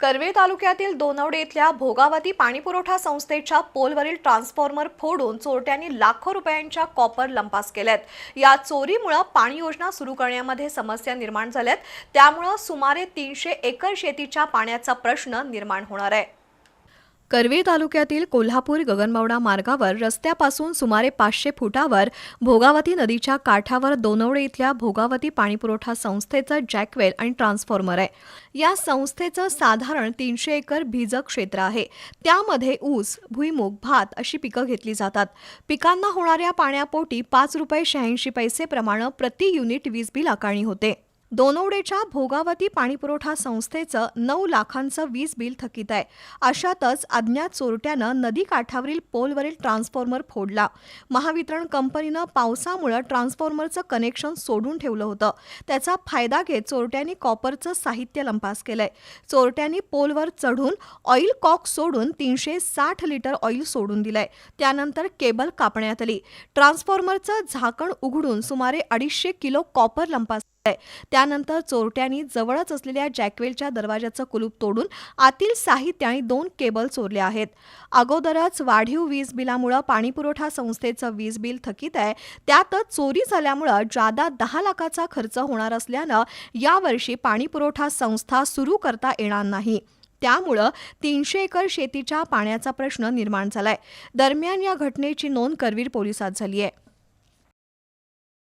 कर्वे तालुक्यातील दोनवडे इथल्या भोगावती पाणीपुरवठा संस्थेच्या पोलवरील ट्रान्सफॉर्मर फोडून चोरट्यांनी लाखो रुपयांच्या कॉपर लंपास केल्यात. या चोरीमुळे पाणी योजना सुरू करण्यामध्ये समस्या निर्माण झाल्यात. त्यामुळं सुमारे तीनशे एकर शेतीच्या पाण्याचा प्रश्न निर्माण होणार आहे. करवीर तालुक्यातील कोल्हापूर गगनबावडा मार्गावर रस्त्यापासून सुमारे पाचशे फुटावर भोगावती नदीच्या काठावर दोनवडे इथल्या भोगावती पाणीपुरवठा संस्थेचं जॅकवेल आणि ट्रान्सफॉर्मर आहे. या संस्थेचं साधारण तीनशे एकर भिज क्षेत्र आहे. त्यामध्ये ऊस भुईमुग भात अशी पिकं घेतली जातात. पिकांना होणाऱ्या पाण्यापोटी पाच रुपये शहाऐंशी पैसे प्रमाणे प्रति युनिट वीज बिल आकारणी होते. दोनवडेच्या भोगावती पाणीपुरवठा संस्थेचं नऊ लाखांचं वीज बिल थकीत आहे. अशातच अज्ञात चोरट्यानं नदी काठावरील पोलवरील ट्रान्सफॉर्मर फोडला. महावितरण कंपनीनं पावसामुळं ट्रान्सफॉर्मरचं कनेक्शन सोडून ठेवलं होतं. त्याचा फायदा घेत चोरट्यांनी कॉपरचं साहित्य लंपास केलंय. चोरट्यांनी पोलवर चढून ऑइल कॉक सोडून तीनशे साठ लिटर ऑइल सोडून दिलंय. त्यानंतर केबल कापण्यात आली. ट्रान्सफॉर्मरचं झाकण उघडून सुमारे अडीचशे किलो कॉपर लंपास त्यानंतर चोरट्यांनी जवळच असलेल्या जॅकवेलच्या दरवाजाचं कुलूप तोडून आतील साहित्य आणि दोन केबल चोरले आहेत. अगोदरच वाढीव वीज बिलामुळं पाणीपुरवठा संस्थेचं वीज बिल थकीत आहे. त्यातच चोरी झाल्यामुळं जादा दहा लाखाचा खर्च होणार असल्यानं यावर्षी पाणीपुरवठा संस्था सुरू करता येणार नाही. त्यामुळं तीनशे एकर शेतीच्या पाण्याचा प्रश्न निर्माण झालाय. दरम्यान या घटनेची नोंद करवीर पोलिसात झाली आहे